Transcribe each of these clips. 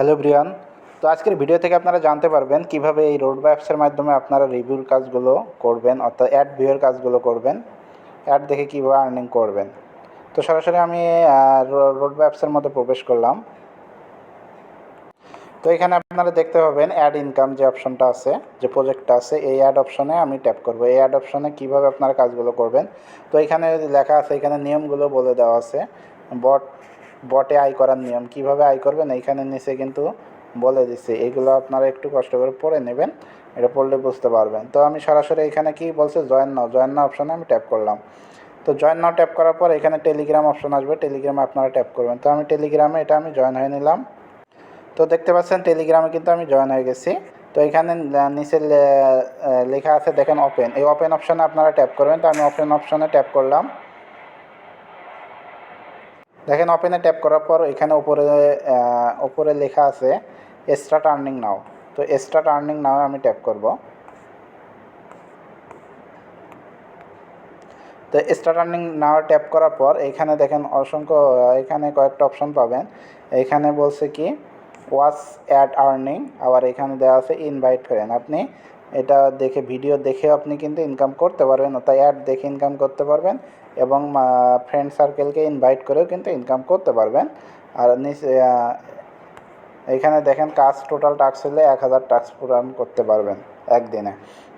Hello Brian. তো আজকের video থেকে আপনারা জানতে পারবেন কীভাবে এই রোড অ্যাপসের মাধ্যমে আপনারা রিভিউর কাজগুলো করবেন, অর্থাৎ অ্যাড ভিউয়ের কাজগুলো করবেন অ্যাড দেখে কীভাবে আর্নিং করবেন। তো সরাসরি আমি রোড অ্যাপসের মধ্যে প্রবেশ করলাম। তো এখানে আপনারা দেখতে পাবেন অ্যাড ইনকাম যে অপশনটা আছে, যে প্রজেক্টটা আছে, এই অ্যাড অপশনে আমি ট্যাপ করব। এই অ্যাড অপশনে কীভাবে আপনারা কাজগুলো করবেন? তো এখানে লেখা আছে, এখানে নিয়মগুলো বলে দেওয়া আছে। বট বটে আয় করার নিয়ম। কীভাবে আয় করবেন? এইখানে নিচে কিন্তু বলে দিচ্ছে। এগুলো আপনারা একটু কষ্ট করে পড়ে নেবেন, এটা পড়লে বুঝতে পারবেন। তো আমি সরাসরি এখানে কি বলছে? জয়েন নাও। জয়েন নাও অপশনে আমি ট্যাপ করলাম। তো জয়েন নাও, ট্যাপ করার পর এখানে টেলিগ্রাম অপশন আসবে। টেলিগ্রামে আপনারা ট্যাপ করবেন। তো আমি টেলিগ্রামে এটা আমি জয়েন হয়ে নিলাম। তো দেখতে পাচ্ছেন টেলিগ্রামে কিন্তু আমি জয়েন হয়ে গেছি। তো এখানে নিচে লেখা আছে, দেখেন ওপেন এই ওপেন অপশানে আপনারা ট্যাপ করবেন। তো আমি ওপেন অপশানে ট্যাপ করলাম। দেখেন ওপেনে ট্যাপ করার পর এখানে উপরে উপরে লেখা আছে এক্সট্রা টার্নিং নাও তো এক্সট্রা টার্নিং নাও আমি ট্যাপ করব। তো স্টার্ট টার্নিং নাও ট্যাপ করার পর এখানে দেখেন অসংখ্য, এখানে কয়েকটা অপশন পাবেন। এখানে বলছে কি ওয়াচ অ্যাড আর্নিং আবার এখানে দেওয়া আছে ইনভাইট করেন আপনি এটা দেখে ভিডিও দেখে আপনি কিন্তু ইনকাম করতে পারবেন, অর্থাৎ অ্যাড দেখে ইনকাম করতে পারবেন এবং ফ্রেন্ড সার্কেলকে ইনভাইট করেও কিন্তু ইনকাম করতে পারবেন। আর এখানে দেখেন কাজ টোটাল টাস্ক হলে এক হাজার টাস্ক পূরণ করতে পারবেন একদিনে।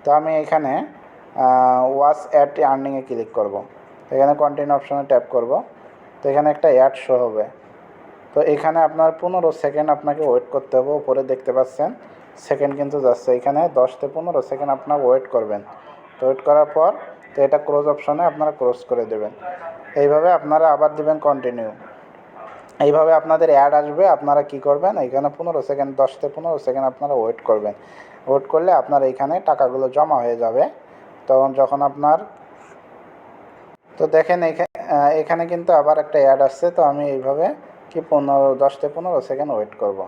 তো আমি এখানে ওয়াচ অ্যাড আর্নিংয়ে ক্লিক করব। এখানে কন্টিনিউ অপশনে ট্যাপ করব। তো এখানে একটা অ্যাড শো হবে। তো এখানে আপনার পনেরো সেকেন্ড আপনাকে ওয়েট করতে হবে, উপরে দেখতে পাচ্ছেন। সেকেন্ড কিন্তু যাচ্ছে এখানে দশ থেকে পনেরো সেকেন্ড আপনার ওয়েট করবেন। তো ওয়েট করার পর তো এটা ক্লোজ অপশনে আপনারা ক্লোজ করে দেবেন। এইভাবে আপনারা আবার দিবেন কন্টিনিউ এইভাবে আপনাদের অ্যাড আসবে, আপনারা কি করবেন? এখানে পনেরো সেকেন্ড, দশ থেকে পনেরো সেকেন্ড আপনারা ওয়েট করবেন। ওয়েট করলে আপনার এইখানে টাকাগুলো জমা হয়ে যাবে। তখন যখন আপনার তো দেখেন এখানে এখানে কিন্তু আবার একটা অ্যাড আসছে। তো আমি এইভাবে কি পনেরো, দশ থেকে পনেরো সেকেন্ড ওয়েট করব।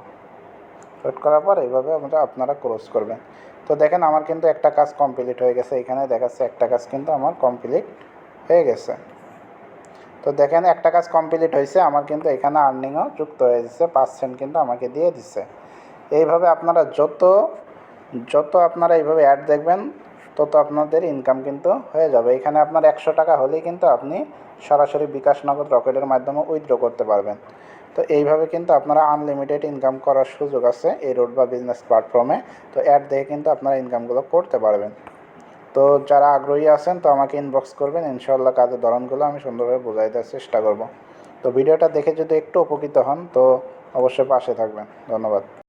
ওয়েট করার পর এইভাবে আপনারা ক্লোজ করবেন। তো দেখেন আমার কিন্তু একটা কাজ কমপ্লিট হয়ে গেছে। এখানে দেখাচ্ছে একটা কাজ কিন্তু আমার কমপ্লিট হয়ে গেছে। তো দেখেন একটা কাজ কমপ্লিট হয়েছে। আমার কিন্তু এখানে আর্নিংও যুক্ত হয়ে যাচ্ছে পার্সেন্ট কিন্তু আমাকে দিয়ে দিচ্ছে এইভাবে আপনারা যত যত আপনারা এইভাবে অ্যাড দেখবেন, তত আপনাদের ইনকাম কিন্তু হয়ে যাবে। এখানে আপনার একশো টাকা হলেই কিন্তু আপনি সরাসরি বিকাশ নগদ রকেটের মাধ্যমে উইথড্র করতে পারবেন। তো এইভাবে কিন্তু আপনারা আনলিমিটেড ইনকাম করার সুযোগ আছে এই রোড বা বিজনেস প্ল্যাটফর্মে তো অ্যাড দেখে কিন্তু আপনারা ইনকামগুলো করতে পারবেন। তো যারা আগ্রহী আছেন, তো আমাকে ইনবক্স করবেন। ইনশাল্লাহ কাজের ধরনগুলো আমি সুন্দরভাবে বোঝাই দেওয়ার চেষ্টা করব। তো ভিডিওটা দেখে যদি একটু উপকৃত হন, তো অবশ্যই পাশে থাকবেন। ধন্যবাদ।